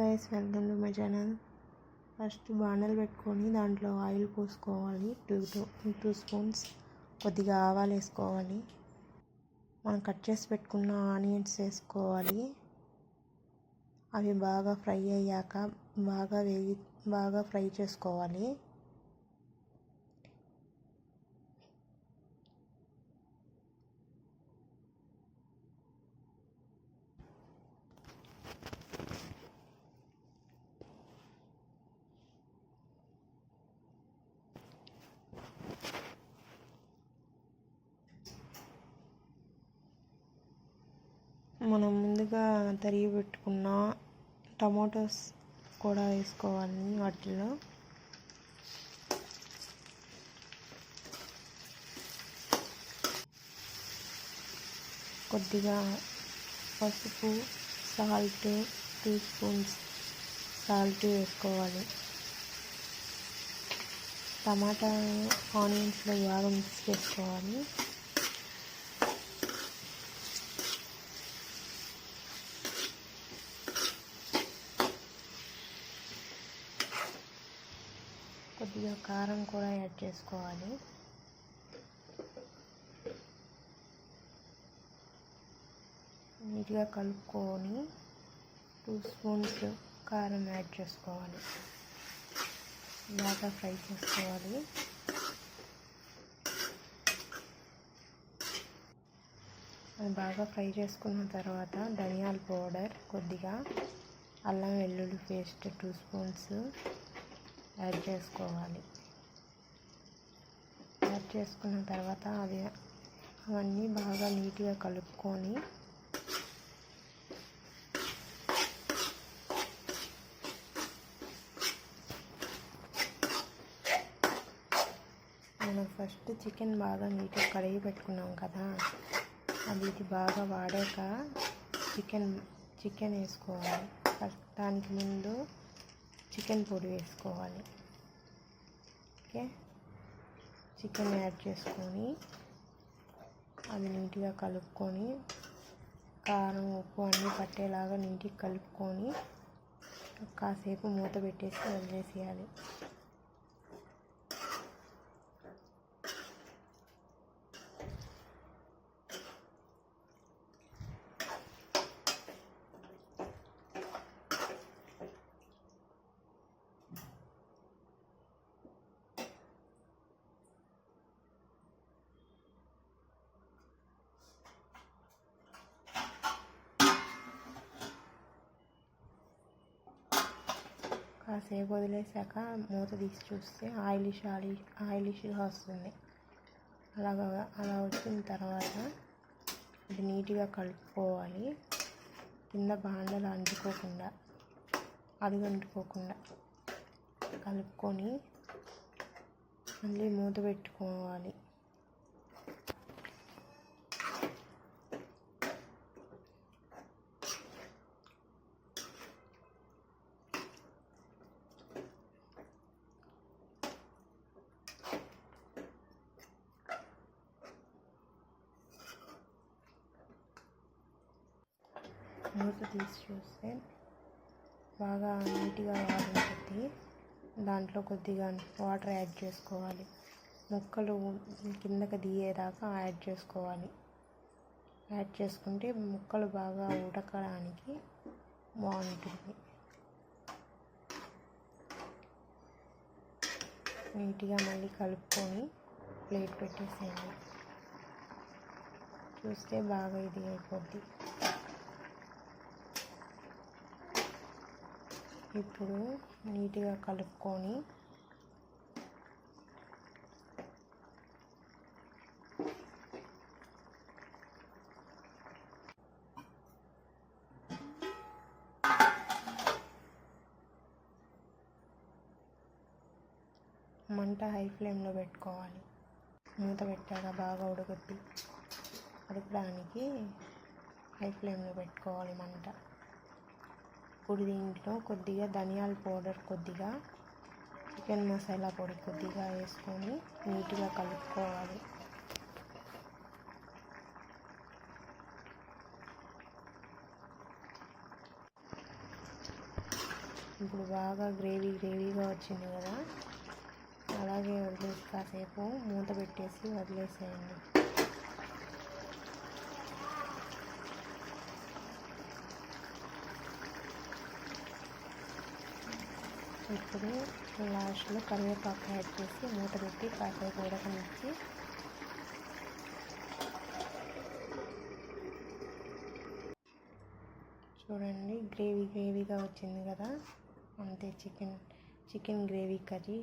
Guys welcome to my channel first బాణలు పెట్టుకొని దాంట్లో oil పోసుకోవాలి. టూ టూ టూ స్పూన్స్ కొద్దిగా ఆవాలు వేసుకోవాలి. మనం కట్ చేసి పెట్టుకున్న ఆనియన్స్ వేసుకోవాలి. అవి బాగా ఫ్రై అయ్యాక బాగా వేగి బాగా ఫ్రై చేసుకోవాలి. మనం ముందుగా తరిగి పెట్టుకున్న టమాటోస్ కూడా వేసుకోవాలి వాటిలో కొద్దిగా పసుపు సాల్ట్ టూ స్పూన్స్ సాల్ట్ వేసుకోవాలి. టమాటా ఆనియన్స్లో బాగా మిక్స్ చేసుకోవాలి కొద్దిగా కారం కూడా యాడ్ చేసుకోవాలి. నీట్గా కలుపుకొని టూ స్పూన్స్ కారం యాడ్ చేసుకోవాలి. బాగా ఫ్రై చేసుకోవాలి. అది బాగా ఫ్రై చేసుకున్న తర్వాత ధనియాల పౌడర్ కొద్దిగా అల్లం వెల్లుల్లి పేస్ట్ టూ స్పూన్స్ యాడ్ చేసుకోవాలి. యాడ్ చేసుకున్న తర్వాత అది అవన్నీ బాగా నీట్గా కలుపుకొని మనం ఫస్ట్ చికెన్ బాగా నీట్గా కడిగి పెట్టుకున్నాం కదా అది ఇది బాగా వాడాక చికెన్ చికెన్ వేసుకోవాలి. ఫస్ట్ దానికి ముందు చికెన్ పొడి వేసుకోవాలి. ఓకే? చికెన్ యాడ్ చేసుకొని అది నీట్గా కలుపుకొని కారం ఉప్పు అన్నీ పట్టేలాగా నీట్గా కలుపుకొని కాసేపు మూత పెట్టేసి వదిలేసేయాలి. కాసేపు వదిలేసాక మూత తీసి చూస్తే ఆయిలిష్ ఆయిల్ ఆయిలిష్గా వస్తుంది అలాగా అలా వచ్చిన తర్వాత ఇది నీట్గా కలుపుకోవాలి. కింద బాండలు అంటుకోకుండా అడుగు అంటుకోకుండా కలుపుకొని మళ్ళీ మూత పెట్టుకోవాలి. మూత తీసి చూస్తే బాగా నీట్గా వాడుతుంది దాంట్లో కొద్దిగా వాటర్ యాడ్ చేసుకోవాలి. ముక్కలు కిందకి దిగేదాకా యాడ్ చేసుకోవాలి. యాడ్ చేసుకుంటే ముక్కలు బాగా ఉడకడానికి బాగుంటుంది. నీట్గా మళ్ళీ కలుపుకొని ప్లేట్ పెట్టేసేయండి. చూస్తే బాగా ఇది అయిపోద్ది. ఇప్పుడు నీట్గా కలుపుకొని మంట హై ఫ్లేమ్లో పెట్టుకోవాలి. మూత పెట్టాక బాగా ఉడకొద్ది. ఉడకడానికి హై ఫ్లేమ్లో పెట్టుకోవాలి మంట. ఇప్పుడు దీంట్లో కొద్దిగా ధనియాల పౌడర్ కొద్దిగా చికెన్ మసాలా పొడి కొద్దిగా వేసుకొని నీట్గా కలుపుకోవాలి. ఇప్పుడు బాగా గ్రేవీ గ్రేవీగా వచ్చింది కదా అలాగే వదిలేసి కాసేపు మూత పెట్టేసి వదిలేసేయండి. ఇప్పుడు లాస్ట్లో కరివేపాకు యాడ్ చేసి మూత పెట్టి కాసేపు ఉడకనిచ్చి చూడండి గ్రేవీ గ్రేవీగా వచ్చింది కదా. అంతే చికెన్ చికెన్ గ్రేవీ కర్రీ.